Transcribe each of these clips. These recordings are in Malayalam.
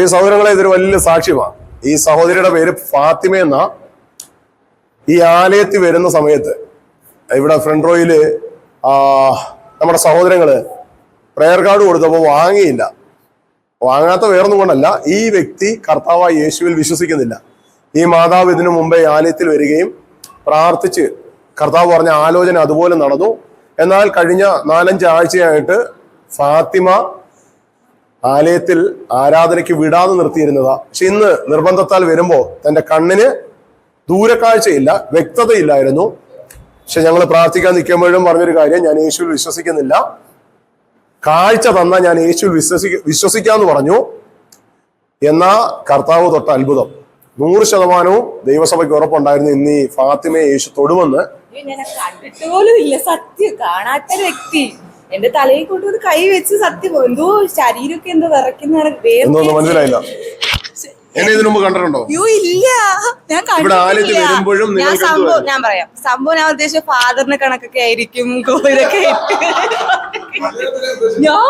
പ്രിയ സഹോദരങ്ങളെ ഇതൊരു വലിയ സാക്ഷ്യമാണ് ഈ സഹോദരിയുടെ പേര് ഫാത്തിമ എന്ന ഈ ആലയത്തിൽ വരുന്ന സമയത്ത് ഇവിടെ ഫ്രണ്ട് റോയിൽ ആ, നമ്മുടെ സഹോദരങ്ങൾ പ്രയർ കാർഡ് കൊടുത്തപ്പോൾ വാങ്ങിയില്ല. വാങ്ങാത്ത വേറൊന്നും കൊണ്ടല്ല ഈ വ്യക്തി കർത്താവ് യേശുവിൽ വിശ്വസിക്കുന്നില്ല. ഈ മാതാവ് ഇതിനു മുമ്പേ ആലയത്തിൽ വരികയും പ്രാർത്ഥിച്ച് കർത്താവ് പറഞ്ഞ ആലോചന അതുപോലെ നടന്നു. എന്നാൽ കഴിഞ്ഞ നാലഞ്ച് ആഴ്ചയായിട്ട് ഫാത്തിമ ആലയത്തിൽ ആരാധനയ്ക്ക് വിടാതെ നിർത്തിയിരുന്നതാ. പക്ഷെ ഇന്ന് നിർബന്ധത്താൽ വരുമ്പോൾ തന്റെ കണ്ണിന് ദൂരക്കാഴ്ചയില്ല വ്യക്തതയില്ലായിരുന്നു. പക്ഷെ ഞങ്ങൾ പ്രാർത്ഥിക്കാൻ നിൽക്കുമ്പോഴും പറഞ്ഞൊരു കാര്യം ഞാൻ യേശുവിൽ വിശ്വസിക്കുന്നില്ല. കാഴ്ച തന്ന ഞാൻ യേശുവിൽ വിശ്വസിക്ക വിശ്വസിക്കാന്ന് പറഞ്ഞു. എന്നാ കർത്താവ് തൊട്ട അത്ഭുതം. നൂറ് ശതമാനവും ദൈവസഭയ്ക്ക് ഉറപ്പുണ്ടായിരുന്നു ഇന്ന് ഈ ഫാത്തിമയെ യേശു തൊടുമെന്ന്. സത്യം കാണാത്ത വ്യക്തി. എന്റെ തലയിൽ ഒരു കൈ വെച്ച് സത്യം എന്തോ ശരീരമൊക്കെ എന്തോ വിറയ്ക്കുന്ന മനസ്സിലായില്ല. എന്നെ ഇതിനു മുമ്പ് കണ്ടിട്ടുണ്ടോ? ഇല്ല. ഞാൻ കണ്ടിട്ടില്ല. വരുമ്പോഴും ഞാൻ സംഭവം ഞാൻ പറയാം. സംഭവം ഞാൻ ഉദ്ദേശിച്ച ഫാദറിന്റെ കണക്കൊക്കെ ആയിരിക്കും. ഞാൻ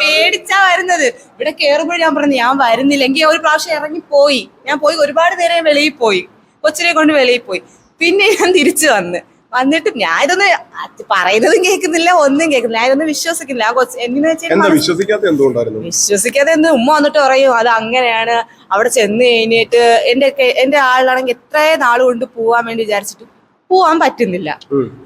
പേടിച്ചാ വരുന്നത്. ഇവിടെ കേറുമ്പോഴും ഞാൻ പറഞ്ഞു ഞാൻ വരുന്നില്ല എങ്കിൽ ഒരു പ്രാവശ്യം ഇറങ്ങി പോയി ഞാൻ പോയി. ഒരുപാട് നേരം വെളിയിൽ പോയി. കൊച്ചിനെ കൊണ്ട് വെളിയിൽ പോയി. പിന്നെ ഞാൻ തിരിച്ചു വന്ന്. വന്നിട്ട് ഞാൻ ഇതൊന്നും അത് പറയുന്നതും കേൾക്കുന്നില്ല ഒന്നും കേൾക്കുന്നില്ല. ഞാൻ ഇതൊന്നും വിശ്വസിക്കുന്നില്ല. ആ കൊച്ചു വെച്ചാൽ എന്താ വിശ്വസിക്കാത്ത എന്തുകൊണ്ടായിരുന്നു? വിശ്വസിക്കാതെ എന്ന് ഉമ്മ വന്നിട്ട് പറയും അത് അങ്ങനെയാണ്. അവിടെ ചെന്ന് കഴിഞ്ഞിട്ട് എന്റെ എന്റെ ആളിലാണെങ്കിൽ എത്ര നാൾ കൊണ്ട് പോവാൻ വേണ്ടി വിചാരിച്ചിട്ട് പോവാൻ പറ്റുന്നില്ല.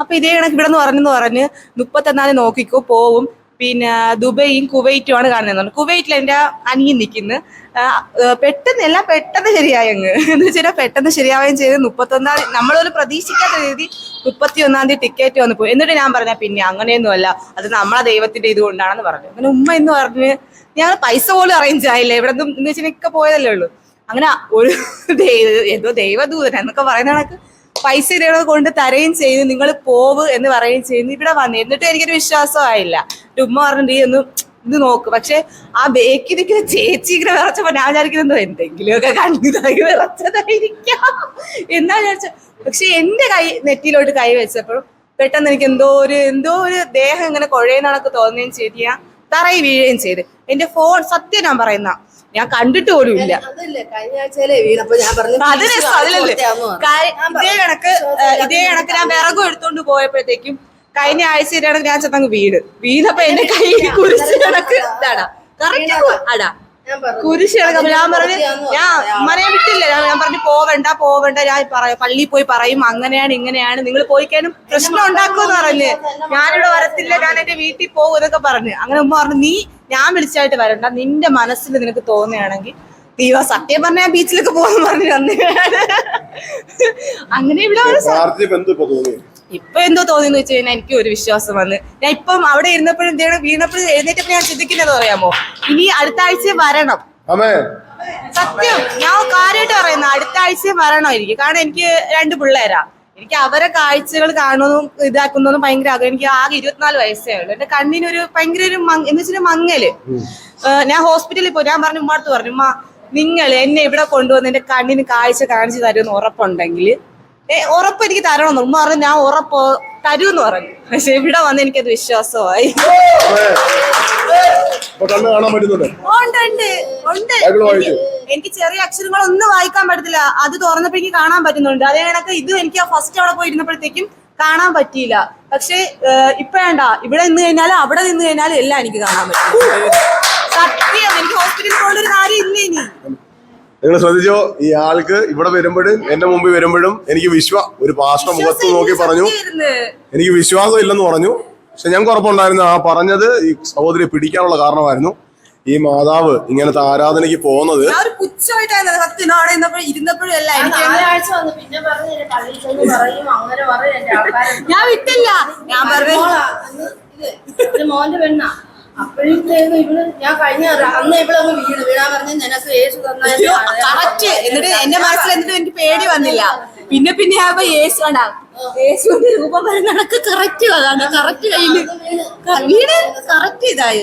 അപ്പൊ ഇതേ കണക്ക് ഇവിടെ നിന്ന് പറഞ്ഞെന്ന് പറഞ്ഞ് മുപ്പത്തൊന്നാൽ നോക്കിക്കോ പോവും. പിന്നെ ദുബൈയും കുവൈറ്റും ആണ് കാണുന്നത്. കുവൈറ്റിൽ എന്റെ അനിയൻ നിൽക്കുന്നു. പെട്ടെന്ന് എല്ലാം പെട്ടെന്ന് ശരിയായി അങ്ങ്. എന്ന് വെച്ചാൽ പെട്ടെന്ന് ശരിയാവുകയും ചെയ്ത്. മുപ്പത്തൊന്നാം തീയതി നമ്മളൊരു പ്രതീക്ഷിക്കാത്ത രീതി മുപ്പത്തി ഒന്നാം തീയതി ടിക്കറ്റ് വന്ന് പോയി. എന്നിട്ട് ഞാൻ പറഞ്ഞ പിന്നെ അങ്ങനെയൊന്നുമല്ല അത് നമ്മളെ ദൈവത്തിന്റെ ഇത് കൊണ്ടാണെന്ന് പറഞ്ഞു. അങ്ങനെ ഉമ്മ എന്ന് പറഞ്ഞ് ഞങ്ങൾ പൈസ പോലും അറേഞ്ച് ആയില്ല. ഇവിടെ നിന്നും വെച്ചാൽ പോയതല്ലേ ഉള്ളൂ. അങ്ങനെ ഒരു ദൈവ- ഏതോ ദൈവദൂതൻ എന്നൊക്കെ പറയുന്ന കണക്ക് പൈസ ഇതേ കൊണ്ട് തരുകയും ചെയ്യുന്നു നിങ്ങൾ പോവ് എന്ന് പറയുകയും ചെയ്യുന്നു. ഇവിടെ വന്നു എന്നിട്ടും എനിക്കൊരു വിശ്വാസമായില്ല ഉമ്മ പറഞ്ഞിട്ട് ഈ ഒന്ന് ഇത് നോക്ക്. പക്ഷെ ആ ബേക്കി നിൽക്കുന്ന ചേച്ചി ഇങ്ങനെ വിറച്ചപ്പോ ഞാൻ വിചാരിക്കുന്നത് എന്തെങ്കിലുമൊക്കെ കണ്ടതായി വിറച്ചതായിരിക്കാം എന്നാ വിചാരിച്ച. പക്ഷെ എന്റെ കൈ നെറ്റിയിലോട്ട് കൈ വെച്ചപ്പോഴും പെട്ടെന്ന് എനിക്ക് എന്തോ ഒരു എന്തോ ഒരു ദേഹം ഇങ്ങനെ കുഴയുന്നതൊക്കെ തോന്നുകയും ചെയ്ത്. ഞാൻ തറയി വീഴുകയും ചെയ്ത്. എന്റെ ഫോൺ സത്യം ഞാൻ പറയുന്ന ഞാൻ കണ്ടിട്ട് പോലും ഇല്ല. അതിന് അതിലല്ലേ ഇതേ കണക്ക് ഇതേ കണക്ക് ഞാൻ വിറകും എടുത്തോണ്ട് പോയപ്പോഴത്തേക്കും കഴിഞ്ഞ ആഴ്ച ഞാൻ ചെന്നങ്ങ് വീട് വീണപ്പോ എന്റെ കൈ കുരിശ് കണക്ക് ഇതാടാ കറക്റ്റ് അടാ ഞാൻ പറഞ്ഞു കുരിശ് കണക്ക്. ഞാൻ പറഞ്ഞു ഞാൻ ഉമ്മനെ വിട്ടില്ല. ഞാൻ ഞാൻ പറഞ്ഞു പോവണ്ട പോവണ്ട. ഞാൻ പറയാം പള്ളിയിൽ പോയി പറയും അങ്ങനെയാണ് ഇങ്ങനെയാണ്. നിങ്ങൾ പോയിക്കാനും പ്രശ്നം ഉണ്ടാക്കുമെന്ന് പറഞ്ഞ് ഞാനിവിടെ വരത്തില്ല. ഞാൻ എന്റെ വീട്ടിൽ പോകും എന്നൊക്കെ പറഞ്ഞു. അങ്ങനെ ഉമ്മ പറഞ്ഞു നീ ഞാൻ വിളിച്ചായിട്ട് വരണ്ട. നിന്റെ മനസ്സിൽ നിനക്ക് തോന്നുകയാണെങ്കിൽ ദൈവ സത്യം പറഞ്ഞ ബീച്ചിലേക്ക് പോകാൻ പറഞ്ഞു വന്നു. അങ്ങനെ ഇവിടെ ഇപ്പൊ എന്തോ തോന്നിയെന്ന് വെച്ച് കഴിഞ്ഞാൽ എനിക്ക് ഒരു വിശ്വാസം വന്ന്. ഞാൻ ഇപ്പം അവിടെ ഇരുന്നപ്പോഴും എന്താണ് വീണപ്പോഴും എഴുന്നേറ്റപ്പോൾ ഞാൻ ചിന്തിക്കുന്നത് പറയാമോ ഇനി അടുത്ത ആഴ്ച വരണം. സത്യം. ഞാൻ കാര്യമായിട്ട് പറയുന്ന അടുത്ത ആഴ്ച വരണോ എനിക്ക്. കാരണം എനിക്ക് രണ്ട് പിള്ളേരാ. എനിക്ക് അവരെ കാഴ്ചകൾ കാണുന്നതും ഇതാക്കുന്നതും ഭയങ്കര ആഗ്രഹം. എനിക്ക് ആകെ ഇരുപത്തിനാല് വയസ്സേ ഉള്ളൂ. എന്റെ കണ്ണിനൊരു ഭയങ്കര ഒരു എന്ന് വെച്ചാൽ മങ്ങൽ. ഞാൻ ഹോസ്പിറ്റലിൽ പോയി. ഞാൻ പറഞ്ഞു ഉമ്മടുത്ത് പറഞ്ഞു ഉമ്മ നിങ്ങൾ എന്നെ ഇവിടെ കൊണ്ടുവന്ന് എന്റെ കണ്ണിന് കാഴ്ച കാണിച്ചു തരുമെന്ന് ഉറപ്പുണ്ടെങ്കിൽ ഉറപ്പ് എനിക്ക് തരണമെന്ന് ഉമ്മ പറഞ്ഞു. ഞാൻ ഉറപ്പ് തരുമെന്ന് പറഞ്ഞു. പക്ഷെ ഇവിടെ വന്ന് എനിക്കത് വിശ്വാസമായി. എനിക്ക് ചെറിയ അക്ഷരങ്ങൾ ഒന്നും വായിക്കാൻ പറ്റത്തില്ല. അത് തുറന്നപ്പോ എനിക്ക് കാണാൻ പറ്റുന്നുണ്ട്. അതേ കണക്ക് ഇത് എനിക്ക് ഫസ്റ്റ് അവിടെ പോയി ഇരുന്നപ്പോഴത്തേക്കും കാണാൻ പറ്റിയില്ല. പക്ഷേ ഇപ്പഴണ്ട ഇവിടെ നിന്ന് കഴിഞ്ഞാൽ അവിടെ നിന്ന് കഴിഞ്ഞാൽ എല്ലാം എനിക്ക് കാണാൻ പറ്റും. സത്യം എനിക്ക് ഹോസ്പിറ്റലിൽ പോകേണ്ട ഒരു കാര്യം ഇല്ല ഇനി. നിങ്ങൾ ശ്രദ്ധിച്ചോ? ഈ ആൾക്ക് ഇവിടെ വരുമ്പോഴും എന്റെ മുമ്പിൽ വരുമ്പോഴും എനിക്ക് വിശ്വ ഒരു പാസ്റ്റർ മുഖത്ത് നോക്കി പറഞ്ഞു. എനിക്ക് വിശ്വാസം ഇല്ലെന്ന് പറഞ്ഞു. പക്ഷെ ഞങ്ങൾക്ക് ഉറപ്പുണ്ടായിരുന്നു ആ പറഞ്ഞത് ഈ സഹോദരി പിടിക്കാനുള്ള കാരണമായിരുന്നു. ഈ മാതാവ് ഇങ്ങനത്തെ ആരാധനയ്ക്ക് പോകുന്നത്. ഞാൻ ഞാൻ ഞാൻ വിട്ടില്ല. ഞാൻ പറഞ്ഞു മോന്റെ പെണ്ണാ. അപ്പോഴത്തേക്ക് ഇവൾ ഞാൻ കഴിഞ്ഞ അന്ന് അന്ന് ഇവളങ്ങ് വീണ്. വീണാ പറഞ്ഞു നിനക്ക് യേശു കറക്റ്റ്. എന്നിട്ട് എന്റെ മനസ്സിൽ എന്നിട്ട് എനിക്ക് പേടി വന്നില്ല. പിന്നെ പിന്നെ ആകുമ്പോ യേശു കണ്ടാ. യേശുവിന്റെ രൂപം വരുന്നതൊക്കെ കറക്റ്റ് അതാണ് കറക്റ്റ് കയ്യിൽ. വീട് കറക്റ്റ് ഇതായി.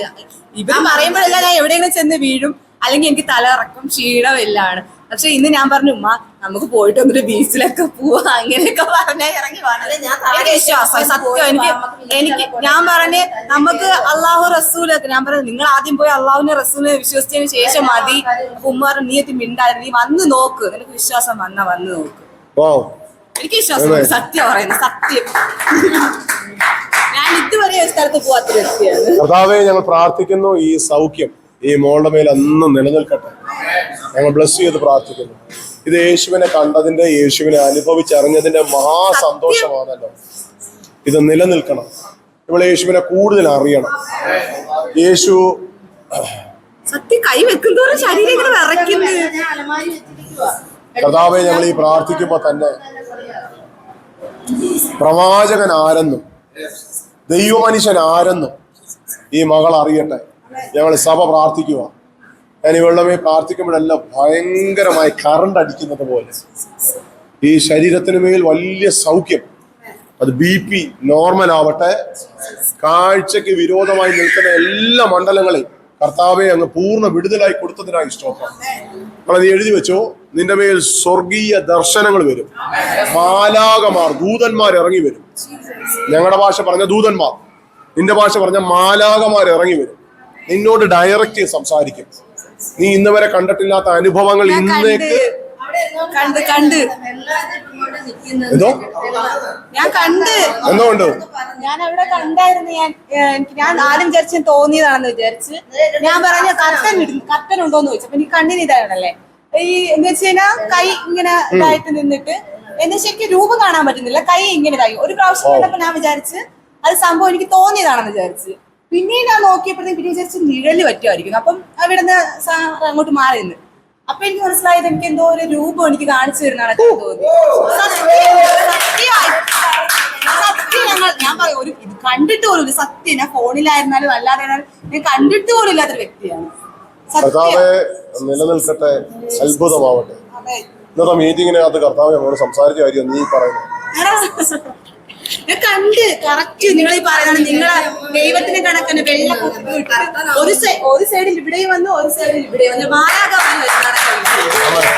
ഇവർ പറയുമ്പോഴെല്ലാം ഞാൻ എവിടെയെങ്കിലും ചെന്ന് വീഴും. അല്ലെങ്കിൽ എനിക്ക് തല ഇറക്കും ക്ഷീണം എല്ലാം പക്ഷെ ഇന്ന് ഞാൻ പറഞ്ഞു ഉമ്മ നമുക്ക് പോയിട്ട് ഒന്നൊരു ബീച്ചിലൊക്കെ പോവാ അങ്ങനെയൊക്കെ പറഞ്ഞ ഇറങ്ങി എനിക്ക് വിശ്വാസം സത്യം എനിക്ക് എനിക്ക് ഞാൻ പറഞ്ഞ് നമുക്ക് അള്ളാഹു റസൂലൊക്കെ ഞാൻ പറഞ്ഞു നിങ്ങൾ ആദ്യം പോയി അള്ളാഹുവിനെ റസൂലിനെ വിശ്വസിച്ചതിന് ശേഷം മതി. ഉമ്മ പറഞ്ഞു നീ എത്തി മിണ്ടായിരുന്നു നീ വന്ന് നോക്ക്. എനിക്ക് വിശ്വാസം വന്ന വന്ന് നോക്ക്. വൗ എനിക്ക് വിശ്വാസം സത്യം പറയുന്നു സത്യം. ഞാൻ ഇതുവരെ ഒരു സ്ഥലത്ത് പോവാത്തൊരു വ്യക്തിയാണ്. കർത്താവെ ഞങ്ങൾ പ്രാർത്ഥിക്കുന്നു ഈ സൗഖ്യം ഈ മോളുടെ മേൽ അന്ന് നിലനിൽക്കട്ടെ. ഞങ്ങൾ ബ്ലസ് ചെയ്ത് പ്രാർത്ഥിക്കുന്നു. ഇത് യേശുവിനെ കണ്ടതിന്റെ യേശുവിനെ അനുഭവിച്ചറിഞ്ഞതിന്റെ മഹാസന്തോഷമാണല്ലോ. ഇത് നിലനിൽക്കണം. ഇവിടെ യേശുവിനെ കൂടുതൽ അറിയണം. യേശു സത്യം കൈ ശരീരം കർത്താവെ ഞങ്ങൾ ഈ പ്രാർത്ഥിക്കുമ്പോൾ തന്നെ പ്രവാചകൻ ആരെന്നും? ദൈവമനുഷ്യൻ ആരെന്നും? ഈ മകൾ അറിയട്ടെ. ഞങ്ങൾ സഭ പ്രാർത്ഥിക്കുക ഞാൻ ഈ വെള്ളമേ പ്രാർത്ഥിക്കുമ്പോഴെല്ലാം ഭയങ്കരമായി കറണ്ട് അടിക്കുന്നത് പോലെ. ഈ ശരീരത്തിന് മേൽ വലിയ സൗഖ്യം. അത് ബി പി നോർമൽ ആവട്ടെ. കാഴ്ചക്ക് വിരോധമായി നിൽക്കുന്ന എല്ലാ മണ്ഡലങ്ങളെയും കർത്താവെ അങ്ങ് പൂർണ വിടുതലായി കൊടുത്തതിനായി നമ്മൾ നീ എഴുതി വെച്ചോ. നിന്റെ മേൽ സ്വർഗീയ ദർശനങ്ങൾ വരും. മാലാകമാർ ദൂതന്മാർ ഇറങ്ങി വരും. ഞങ്ങളുടെ ഭാഷ പറഞ്ഞ ദൂതന്മാർ. നിന്റെ ഭാഷ പറഞ്ഞ മാലാകമാർ ഇറങ്ങി വരും. നിന്നോട് ഡയറക്റ്റ് സംസാരിക്കും. നീ ഇന്ന് വരെ കണ്ടിട്ടില്ലാത്ത അനുഭവങ്ങൾ ഇന്നേക്ക് കണ്ട് എന്തോ? ഞാൻ കണ്ട്. എന്തുകൊണ്ട്? ഞാൻ അവിടെ കണ്ടായിരുന്നു ഞാൻ എനിക്ക് ഞാൻ ആദ്യം വിചാരിച്ച് തോന്നിയതാണെന്ന് വിചാരിച്ച്. ഞാൻ പറഞ്ഞ കത്തൻ ഇടുന്നു കത്തൻ ഉണ്ടോന്ന് ചോദിച്ചു അപ്പൊ എനിക്ക് കണ്ണിന് ഇതാണല്ലേ. ഈ എന്ന് വെച്ച് കഴിഞ്ഞാൽ കൈ ഇങ്ങനെ ഇതായിട്ട് നിന്നിട്ട് എന്ന് വെച്ചാൽ എനിക്ക് രൂപം കാണാൻ പറ്റുന്നില്ല കൈ ഇങ്ങനെ ഇതായി. ഒരു പ്രാവശ്യം കണ്ടപ്പോ ഞാൻ വിചാരിച്ച് അത് സംഭവം എനിക്ക് തോന്നിയതാണെന്ന് വിചാരിച്ച്. പിന്നെ ഞാൻ നോക്കിയപ്പോഴത്തേക്ക് പിന്നെ വിചാരിച്ച് നിഴൽ പറ്റുമായിരിക്കും അപ്പം അവിടുന്ന് നിന്ന് അങ്ങോട്ട് മാറി നിന്ന് അപ്പൊ എനിക്ക് മനസ്സിലായത് എനിക്ക് എന്തോ ഒരു രൂപം എനിക്ക് കാണിച്ചു തരുന്നതാണ് തോന്നി സത്യം. ഞങ്ങൾ ഞാൻ പറയും ഒരു ഇത് കണ്ടിട്ട് പോലും ഇല്ല. സത്യം. ഞാൻ ഫോണിലായിരുന്നാലും അല്ലാതെ ആയിരുന്നാലും ഞാൻ കണ്ടിട്ട് പോലും ഇല്ലാത്തൊരു വ്യക്തിയാണ്. കർത്താവെ നിലനിൽക്കട്ടെ. അത്ഭുതമാവട്ടെ. അതെ. ഇന്നത്തെ മീറ്റിങ്ങിനകത്ത് കർത്താവ് ഞങ്ങളോട് സംസാരിച്ച കാര്യം നീ പറയുന്നത് ഞാൻ കണ്ട് കറക്റ്റ് നിങ്ങൾ ഈ പറയുന്നത് നിങ്ങളെ ദൈവത്തിന് കണക്കിന് വെള്ള ഒരു ഒരു സൈഡിൽ ഇവിടെയും വന്നു ഒരു സൈഡിൽ ഇവിടെ വന്നു. മാരാകാമെന്ന് നടക്കുന്നു